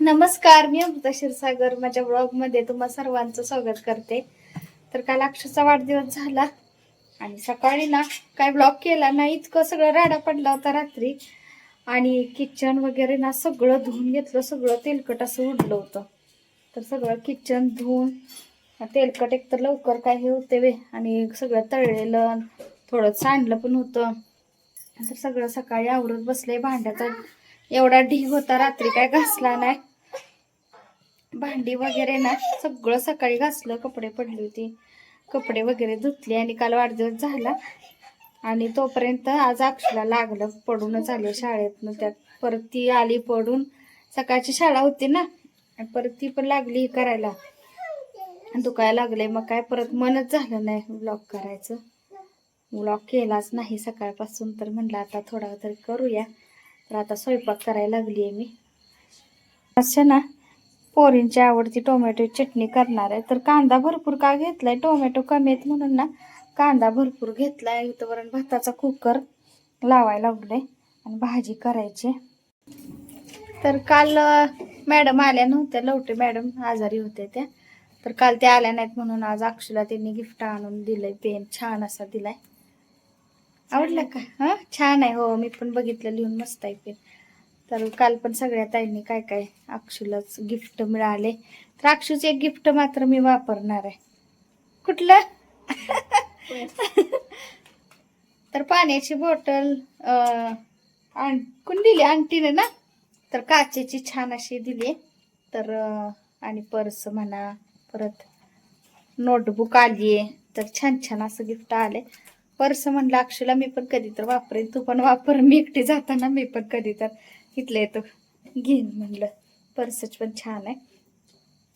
नमस्कार मी अमृता क्षीरसागर. माझ्या ब्लॉगमध्ये तुम्हा सर्वांचं स्वागत करते. तर काल अक्षरचा वाढदिवस झाला आणि सकाळी ना काय ब्लॉग केला ना इतकं सगळं राडा पडला होता रात्री. आणि किचन वगैरे ना सगळं धुवून घेतलं सगळं तेलकट असं उडलं होतं. तर सगळं किचन धुवून तेलकट एक तर लवकर काय हे होते वे आणि सगळं तळलेलं थोडं सांडलं पण होतं. तर सगळं सकाळी आवरत बसले भांड्याचा एवढा ढीग होता रात्री काय घासला नाही. भांडी वगैरे ना सगळं सकाळी घासलं कपडे पडली होती. कपडे वगैरे धुतले आणि काल वाढदिवस झाला. आणि तोपर्यंत आज अक्षला लागलं पडूनच आले शाळेतनं. त्यात परत ती आली पडून सकाळची शाळा होती ना परत ती पण लागली करायला. आणि दुखायला लागले मग काय परत मनच झालं नाही ब्लॉग करायचं. ब्लॉग केलाच नाही सकाळपासून तर म्हणलं आता थोडा तरी करूया. तर आता स्वयंपाक करायला लागली आहे मी. असं ना पोरींची आवडती टोमॅटो चटणी करणार आहे. तर कांदा भरपूर का घेतलाय? टोमॅटो कमी आहेत म्हणून ना कांदा भरपूर घेतलाय. वरण भाताचा कुकर लावायला लागलोय आणि भाजी करायची. तर काल मॅडम आल्या नव्हत्या. लवटे मॅडम आजारी होत्या त्या. तर काल त्या आल्या नाहीत म्हणून आज अक्षूला त्यांनी गिफ्ट आणून दिलंय. पेन छान असा दिलाय. आवडला का? हा? छान आहे. हो मी पण बघितलं लिहून मस्त आहे पेन तर काल पण सगळ्या ताईंनी काय काय अक्षूलाच गिफ्ट मिळाले. तर अक्षूचे एक गिफ्ट मात्र मी वापरणार आहे. कुठलं? तर पाण्याची बॉटल कोण दिली? आंटीने ना? तर काचेची छान अशी दिली तर आणि पर्स म्हणा परत नोटबुक आली आहे. तर छान छान असं गिफ्ट आले. पर्स म्हणलं अक्षला मी पण कधी तर वापरेन. तू पण वापर. मी एकटी जाताना मी पण कधी तर इथलं येतो. घेईन म्हणलं. पर्सच पण छान आहे.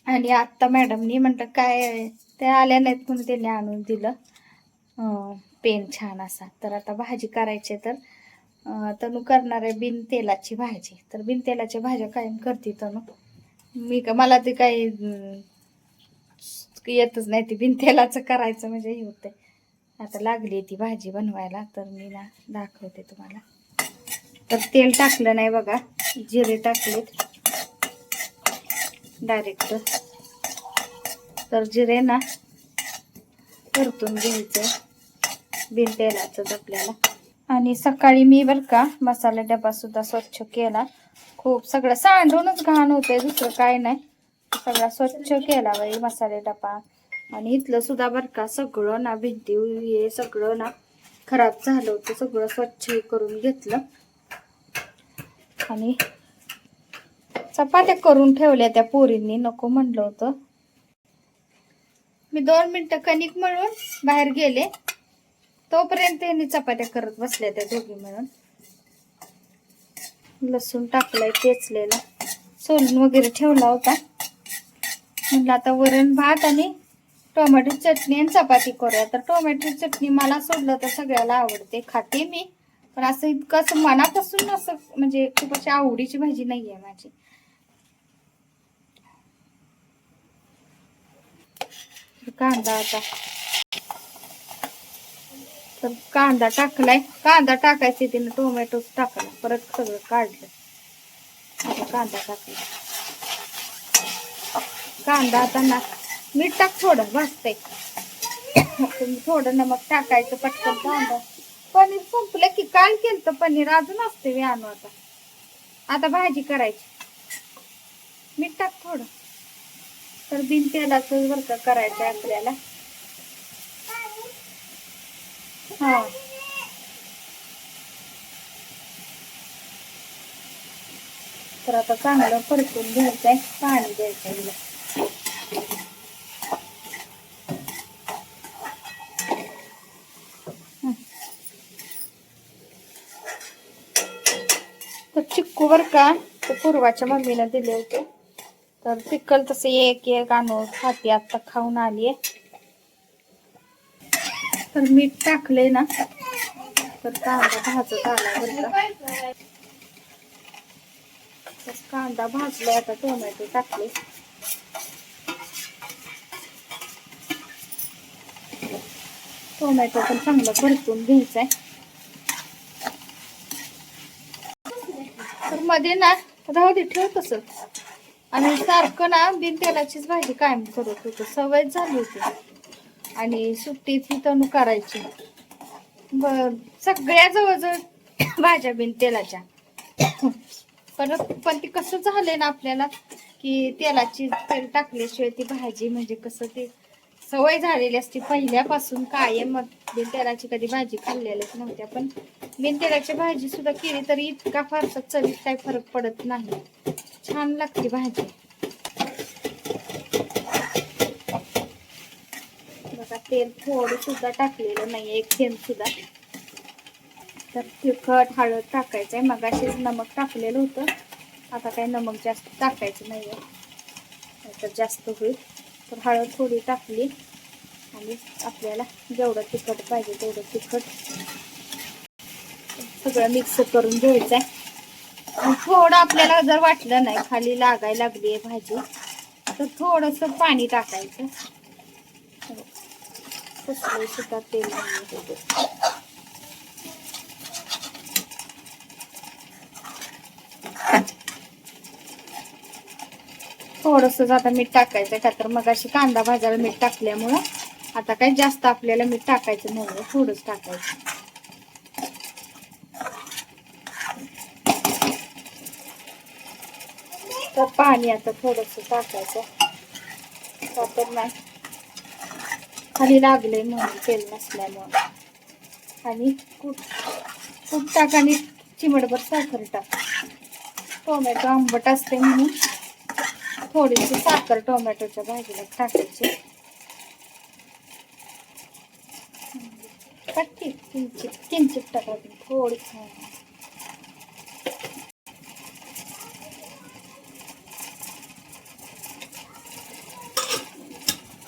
आणि आत्ता मॅडमनी म्हटलं काय ते त्या आल्या नाहीत म्हणून त्यांनी आणून दिलं. पेन छान असा. तर आता भाजी करायची आहे तर तनू करणार आहे बिन तेलाची भाजी. तर बिन तेलाच्या भाज्या कायम करते तनू. मी का मला ते काही येतच नाही ते बिन तेलाचं करायचं म्हणजे हे आहे आता लागली ती भाजी बनवायला तर मी ना दाखवते तुम्हाला. तर तेल टाकलं नाही बघा जिरे टाकलेत. डायरेक्ट तर जिरे ना परतून घ्यायचं बिन तेलाचंच आपल्याला आणि सकाळी मी बरं का मसाला डबा सुद्धा स्वच्छ केला. खूप सगळं सांडूनच घाण होते दुसरं काय नाही. सगळा स्वच्छ केला बाई मसाले डबा. आणि इथलं सुद्धा बरं का सगळं ना भिंती हे सगळं ना खराब झालं होतं सगळं स्वच्छ करून घेतलं. आणि चपात्या करून ठेवल्या त्या पोरींनी नको म्हणलं होतं. मी दोन मिनटं कणिक म्हणून बाहेर गेले. तोपर्यंत यांनी चपात्या करत बसल्या त्या दोघी मिळून. लसूण टाकलाय चेचलेला सोलून वगैरे ठेवला होता. म्हणलं आता वरण भात आणि टोमॅटो चटणी आणि चपाती करूया. तर टोमॅटो चटणी मला सोडलं तर सगळ्याला आवडते. खाते मी. पण असं इतकं असं मनापासून असं म्हणजे खूप अशी आवडीची भाजी नाही आहे माझी कांदा आता. तर कांदा टाकलाय. कांदा टाकायचे तिने टोमॅटो टाकला. परत सगळं काढलं. कांदा टाकला कांदा आता ना मीठ टाक थोडं भाजते थोडं नमक टाकायचं पटकन कांदा पनीर संपलं की काल केलं तर पनीर अजून असते मी आणू आता. आता भाजी करायची. मीठ टाक थोडं. तर बिन तेलाचं बरं का करायचं आहे आपल्याला. हा. तर आता चांगलं परतून घ्यायचंय पाणी द्यायचं चिक्कू बर का? ते पूर्वाच्या मम्मीला दिले होते. तर पिकल तसे एक एक आणून खाते. आता खाऊन आलीये. तर मीठ टाकले ना. तर कांदा भाजत आला बरं का. तर कांदा भाजलाय आता टोमॅटो टाकले. टोमॅटो पण चांगलं परतून घ्यायचंय. आहे मध्ये ना राहू दे ठेव तसं. आणि सारखं ना बिन तेलाचीच भाजी कायम करत होतो. सवय झाली होती. आणि सुट्टीत ही तणू करायची. बर सगळ्या जवळजवळ भाज्या बिन तेलाच्या. परत पण ती कसं झालंय ना आपल्याला की तेलाची तेल टाकल्याशिवाय ती भाजी म्हणजे कसं ते सवय झालेली असते. पहिल्यापासून कायम तेलाची कधी भाजी खाल्लेलीच नव्हत्या पण बिन तेलाची भाजी सुद्धा केली तरी इतका फारसा चवीत काही फरक पडत नाही. छान लागते भाजी. बघा तेल थोडं सुद्धा टाकलेलं नाही एक थेंब सुद्धा. तर तिखट हळद टाकायचंय. मगाशीच नमक टाकलेलं होतं. आता काही नमक जास्त टाकायचं नाहीये. नाहीतर जास्त होईल. तर हळद थोडी टाकली आणि आपल्याला जेवढं तिखट पाहिजे तेवढं तिखट सगळं मिक्स करून घ्यायचंय. आहे थोडं आपल्याला जर वाटलं नाही खाली लागायला लागली आहे भाजी तर थोडस पाणी टाकायचं. कसलं सुद्धा तेल नाही थोडंसं आता मीठ टाकायचं का तर मग अशी कांदा भाजायला मीठ टाकल्यामुळं आता काही जास्त आपल्याला मीठ टाकायचं नाही थोडंच टाकायचं. तर पाणी आता थोडस टाकायचं. का तर नाही. खाली लागले म्हणून तेल नसल्यामुळं. आणि कूट कूट टाक आणि चिमडभर साखर टाक. टोमॅटो आंबट असते म्हणून थोडीशी साखर टोमॅटोच्या भाजीला टाकायची. टाकते किंचित किंचित टाकायची थोडी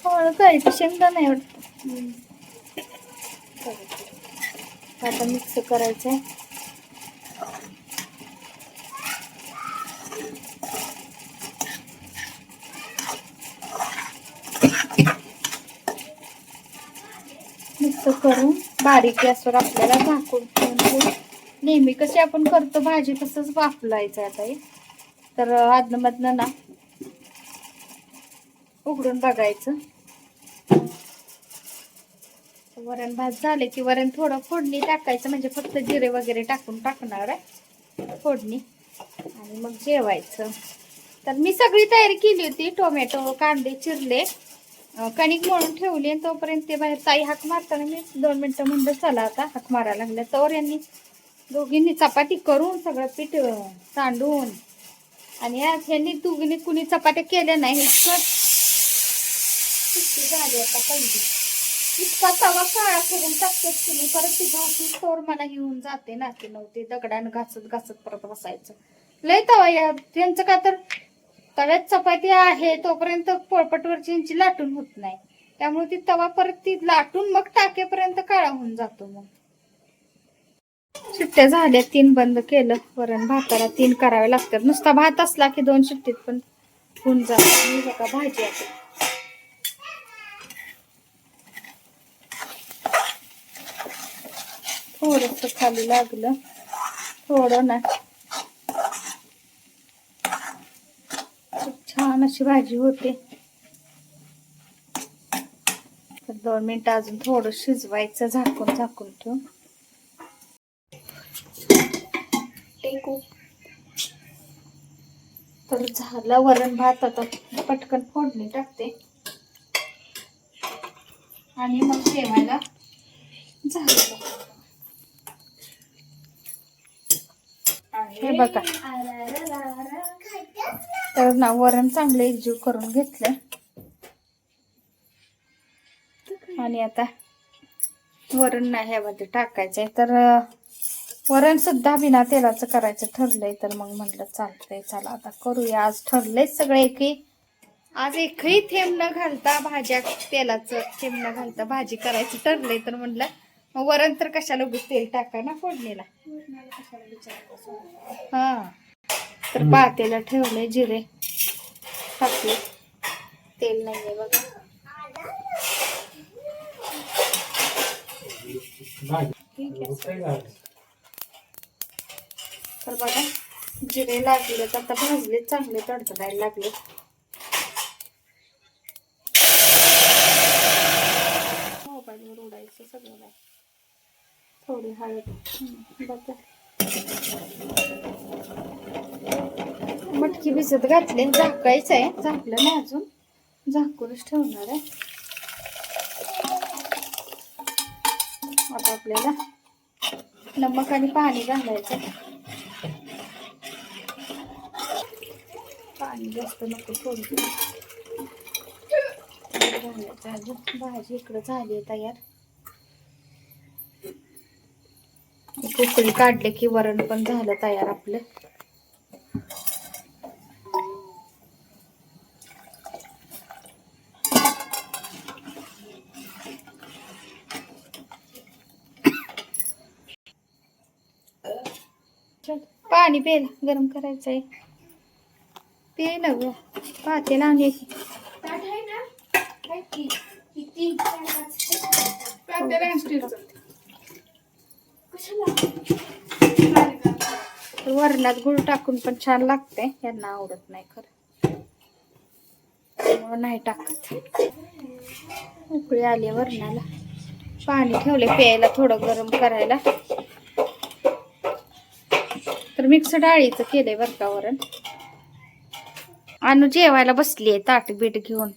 थोडं करायचं शेंगदा नाही वाटत. आता मिक्स करायचं असं करून बारीक गॅसवर आपल्याला झाकून ठेवून नेहमी कशी आपण करतो भाजी तसंच वाफलायचं आता हे. तर आदनमधनं ना उघडून बघायचं. वरण भात झाले की वरण थोडं फोडणी टाकायचं म्हणजे फक्त जिरे वगैरे टाकून टाकणार आहे फोडणी. आणि मग जेवायचं. तर मी सगळी तयारी केली होती टोमॅटो कांदे चिरले. कणिक मळून ठेवली आणि तोपर्यंत ते बाहेर ताई हाक मारताना मी दोन मिनिटं म्हणलं चला आता हाक मारायला लागल्या तर यांनी दोघींनी चपाती करून सगळं पीठ सांडून आणि आज ह्यांनी दोघींनी कुणी चपात्या केल्या नाही झाली आता पहिली. इतका तवा काळा करून टाकतात तुम्ही परत ती घासून तोर मला घेऊन जाते ना ते नव्हते दगडानं घासत घासत परत बसायचं. लय तवा या त्यांचं का तर तव्यात चपाती आहे तोपर्यंत पोळपटवरची यांची लाटून होत नाही. त्यामुळे ती तवा परत ती लाटून मग टाकेपर्यंत काळा होऊन जातो मग. सुट्ट्या झाल्या तीन बंद केलं. वरण भाताला तीन करावे लागतात. नुसता भात असला की दोन सुट्टीत पण होऊन जातो. बघा भाजी आहे. थोडस खाली लागलं. थोडं ना खूप छान अशी भाजी होते. तर दोन मिनिटं अजून थोडं शिजवायचं झाकून झाकून ठेवून टेकू. तर झालं वरण भात आता पटकन फोडणी टाकते. आणि मग जेवायला झालं. हे बघा. तर ना वरण चांगलं एकजीव करून घेतलंय आणि आता वरण ना ह्यामध्ये टाकायचंय. तर अं, वरण सुद्धा बिना तेलाचं करायचं ठरलंय तर मग म्हटलं चालतंय चला आता करूया. आज ठरलंय सगळं एकही आज एकही थेंब न घालता भाज्या तेलाचं थेंब न घालता भाजी करायचं ठरलंय तर म्हटलं मग वरण तर कशाला तेल टाका ना फोडणीला. हा. तर पातेला ठेवले जिरे. टाकले तेल नाहीये बघा. ठीक आहे तर बघा जिरे लागलेत आता भाजले चांगले तडतडायला लागले मोबाईलवर उडायचं सगळं थोडी हळद. हम्म, बघा. मटकी भिजत घातली झाकायचं आहे. झाकलं नाही अजून. झाकूनच ठेवणार आहे. आता आपल्याला नमक आणि पाणी घालायचं पाणी जास्त नको थोडं. घालायचं अजून भाजी इकडं झाली आहे तयार एक उकळी काढले की वरण पण झालं तयार आपलं पाणी प्यायला गरम करायचं आहे प्यायला ग पातेला वरणात गुळ टाकून पण छान लागते यांना आवडत नाही खरं. त्यामुळं नाही टाकत. उकळी आली वरणाला. पाणी ठेवले प्यायला थोडं गरम करायला. तर मिक्स डाळीचं केलंय बरं का वरण. अनु जेवायला बसली आहे ताट बीट घेऊन.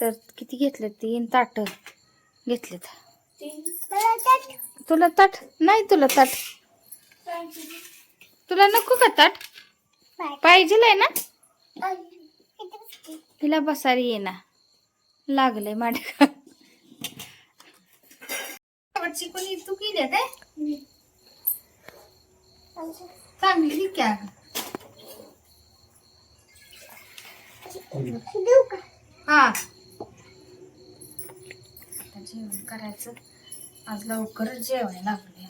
तर किती घेतलं तीन ताट? घेतलेत. तुला ताट? नाही तुला ताट. तुला नको का ताट? पाहिजे ना? तिला बसारी ये ना लागलंय माडक कोणी तू केली काय चांगली ती क्या हा. जेवण करायचं. आज लवकरच जेवायला लागले.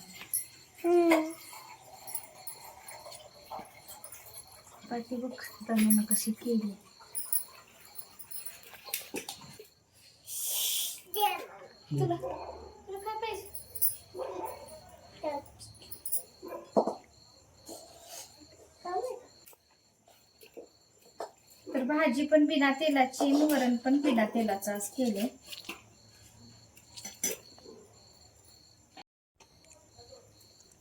बाकी बघ तनुनं कशी केली तुला तुला काय पाहिजे तर भाजी पण बिना तेलाची वरण पण बिना तेलाचं आज केले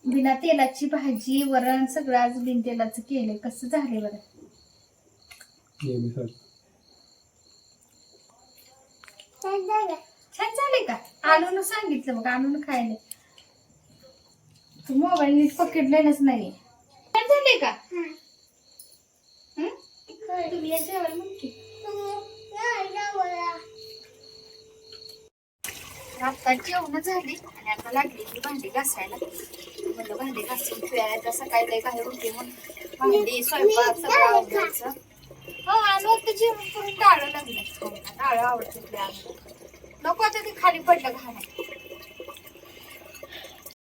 बिना तेलाची भाजी वरण सगळं आज बिन तेलाचं केलंय. कसं झालंय बरं? छान झाले. का? आणून सांगितलं बघ आणून खायला तू मोबाईल नीट पकडलेलाच नाही छान झाले का? हं? आता जेवण झाली आणि आता लागली की भांडी घासायला. म्हणलं भांडी घासून पिळायला सकाळी लय काही होते म्हणून भांडी स्वयंपाक सगळं आवडायचं हो आणि आता जेवण करून डाळ लागलं. डाळ आवडते नको आता ते खाली पडलं घालाय